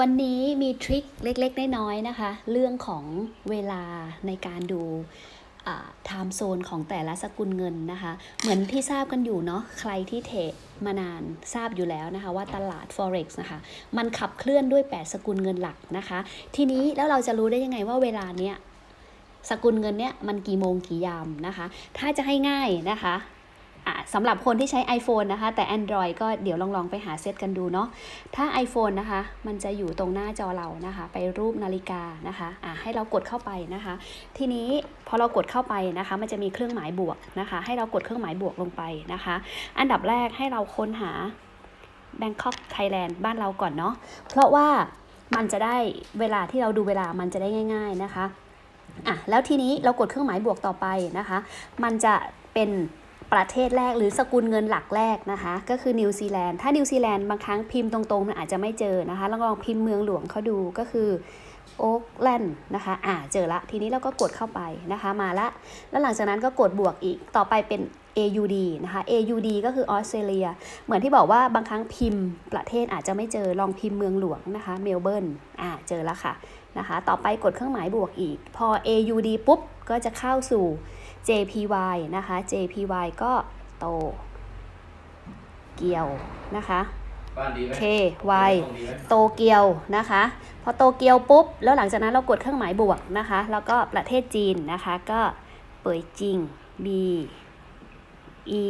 วันนี้มีทริคเล็กๆ น้อยๆนะคะ เรื่องของเวลาในการดูไทม์โซนของแต่ละสกุลเงินนะคะ เหมือนที่ทราบกันอยู่เนาะใครที่เทรดมานานทราบอยู่แล้วนะคะว่าตลาด forex นะคะ มันขับเคลื่อนด้วย 8 สกุลเงินหลักนะคะ ทีนี้แล้วเราจะรู้ได้ยังไงว่าเวลาเนี้ยสกุลเงินเนี้ยมันกี่โมงกี่ยามนะคะ ถ้าจะให้ง่ายนะคะอะ สำหรับคนที่ใช้ iPhone นะคะ แต่ Android ก็เดี๋ยวลองๆไปหาเซตกันดูเนาะถ้า iPhone นะคะ มันจะอยู่ตรงหน้าจอเรานะคะ ไปรูปนาฬิกานะคะอะให้เรากดเข้าไปนะคะ ทีนี้พอเรากดเข้าไปนะคะ มันจะมีเครื่องหมายบวกนะคะ ให้เรากดเครื่องหมายบวกลงไปนะคะ อันดับแรกให้เราค้นหา Bangkok Thailand บ้านเราก่อนเนาะเพราะว่ามันจะได้เวลาที่เราดูเวลามันจะได้ง่าย ๆนะคะอะแล้วทีนี้เรากดเครื่องหมายบวกต่อไปนะคะ มันจะเป็น ประเทศแรกหรือสกุลเงินหลักแรกนะคะ ก็คือนิวซีแลนด์ถ้านิวซีแลนด์บางครั้งพิมพ์ตรงๆ มันอาจจะไม่เจอนะคะลองลองพิมพ์เมืองหลวงเขาดูก็คือโอ๊กแลนด์นะคะอ่าเจอละทีนี้เราก็กดเข้าไปนะคะมาละ แล้วหลังจากนั้นก็กดบวกอีกต่อไปเป็น AUD นะคะ AUD ก็คือออสเตรเลีย เหมือนที่บอกว่าบางครั้งพิมพ์ประเทศอาจจะไม่เจอลองพิมพ์เมืองหลวงนะคะเมลเบิร์นอ่าเจอแล้วค่ะนะคะ ต่อไปกดเครื่องหมายบวกอีก พอ AUD ปุ๊บก็จะเข้าสู่ JPY นะคะ JPY ก็โต เกียวนะคะบ้านดีไหม K Y ส่งดีไหมโตเกียวนะคะ พอโตเกียวปุ๊บ แล้วหลังจากนั้นเรากดเครื่องหมายบวกนะคะ แล้วก็ประเทศจีนนะคะ ก็เป่ยจิง B E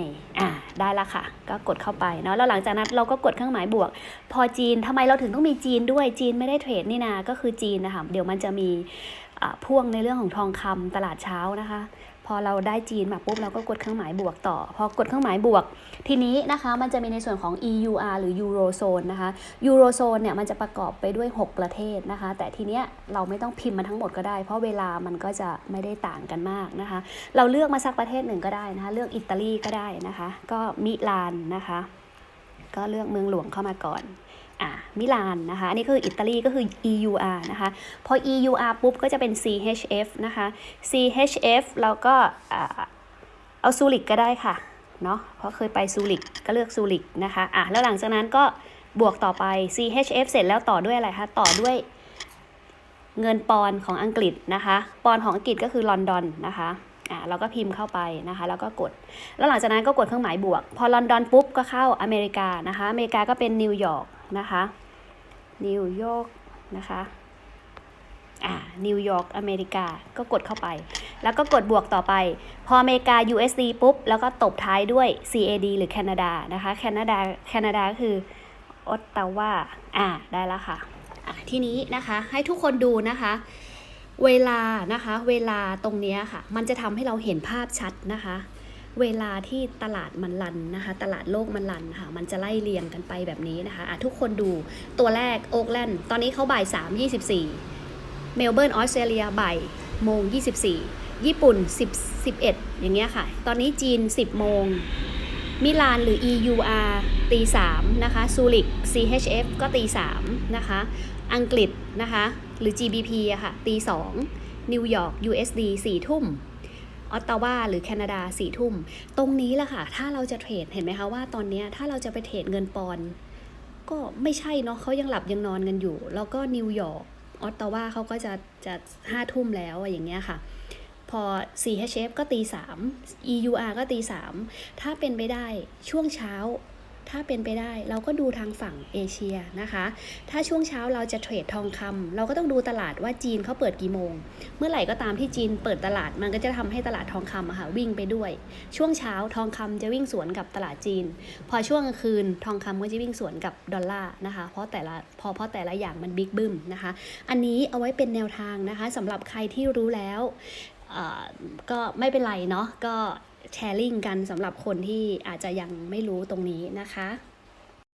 I อ่า ได้ละค่ะ ก็กดเข้าไปเนาะแล้วหลังจากนั้นเราก็กดเครื่องหมายบวก พอจีนทำไมเราถึงต้องมีจีนด้วยจีนไม่ได้เทรดนี่นาก็คือจีนนะคะเดี๋ยวมันจะมีพ่วงในเรื่องของทองคำตลาดเช้านะคะ อเราได้จีนมาปุ๊บเราก็กดเครื่องหมายบวกต่อ พอกดเครื่องหมายบวก ทีนี้นะคะมันจะมีในส่วนของ EUR หรือ Eurozone นะคะ Eurozone เนี่ยมันจะประกอบไปด้วย 6 ประเทศนะคะ แต่ทีเนี้ยเราไม่ต้องพิมพ์มาทั้งหมดก็ได้ เพราะเวลามันก็จะไม่ได้ต่างกันมากนะคะ เราเลือกมาสักประเทศหนึ่งก็ได้นะคะเลือกอิตาลีก็ได้นะคะ ก็มิลานนะคะ ก็เลือกเมืองหลวงเข้ามาก่อน อะมิลานนะคะ อันนี้คืออิตาลีก็คือ EUR นะคะ พอ EUR ปุ๊บก็จะเป็น CHF นะคะ CHF แล้วก็เอาซูริกก็ได้ค่ะเนาะเพราะเคยไปซูริกก็เลือกซูริกนะคะอะแล้วหลังจากนั้นก็บวกต่อไป CHF เสร็จแล้วต่อด้วยอะไรคะ ต่อด้วยเงินปอนของอังกฤษนะคะ ปอนของอังกฤษก็คือลอนดอนนะคะอะเราก็พิมพ์เข้าไปนะคะ แล้วก็กด แล้วหลังจากนั้นก็กดเครื่องหมายบวก พอลอนดอนปุ๊บก็เข้าอเมริกานะคะ อเมริกาก็เป็นนิวยอร์ก นะคะ นิวยอร์กนะคะอ่านิวยอร์กอเมริกาก็กดเข้าไป แล้วก็กดบวกต่อไป พออเมริกา USD ปุ๊บ แล้วก็ตบท้ายด้วย CAD หรือแคนาดานะคะแคนาดาแคนาดาก็คือออตตาวาอ่าได้แล้วค่ะอะทีนี้นะคะให้ทุกคนดูนะคะ เวลานะคะ เวลาตรงนี้ค่ะ มันจะทำให้เราเห็นภาพชัดนะคะ เวลาที่ตลาดมันรันนะคะ ตลาดโลกมันรันค่ะ มันจะไล่เรียงกันไปแบบนี้นะคะะทุกคนดูตัวแรกโอ๊กแลนด์ตอนนี้เขาบ่าย 3 24 เมลเบิร์นออสเตรเลียบ่ายโมง 24 ญี่ปุ่น 10 11 อย่างเงี้ยค่ะ ตอนนี้จีน 10 โมง มิลานหรือ EUR ตี3นะคะซูริก CHF ก็ตี3นะคะ อังกฤษนะคะ หรือ GBP อะค่ะตี2นิวยอร์ก USD 4 ทุ่ม ออตตาวาหรือแคนาดาสี่ทุ่ม ตรงนี้แหละค่ะ ถ้าเราจะเทรดเห็นไหมคะว่าตอนนี้ถ้าเราจะไปเทรดเงินปอนก็ไม่ใช่เนาะเขายังหลับยังนอนกันอยู่ แล้วก็นิวยอร์กออตตาวาเขาก็จะจะห้าทุ่มแล้วอะอย่างเงี้ยค่ะ พอ CHF ก็ตีสาม EUR ก็ตีสามถ้าเป็นไปได้ช่วงเช้า ถ้าเป็นไปได้เราก็ดูทางฝั่งเอเชียนะคะ ถ้าช่วงเช้าเราจะเทรดทองคำเราก็ต้องดูตลาดว่าจีนเขาเปิดกี่โมง เมื่อไหร่ก็ตามที่จีนเปิดตลาดมันก็จะทำให้ตลาดทองคำอะค่ะวิ่งไปด้วย ช่วงเช้าทองคำจะวิ่งสวนกับตลาดจีน พอช่วงกลางคืนทองคำก็จะวิ่งสวนกับดอลลาร์นะคะเพราะแต่ละพอเพราะแต่ละอย่างมันบิ๊กบึ้มนะคะ อันนี้เอาไว้เป็นแนวทางนะคะสำหรับใครที่รู้แล้วก็ไม่เป็นไรเนาะก็ แชร์ลิงกันสำหรับคนที่อาจจะยังไม่รู้ตรงนี้นะคะ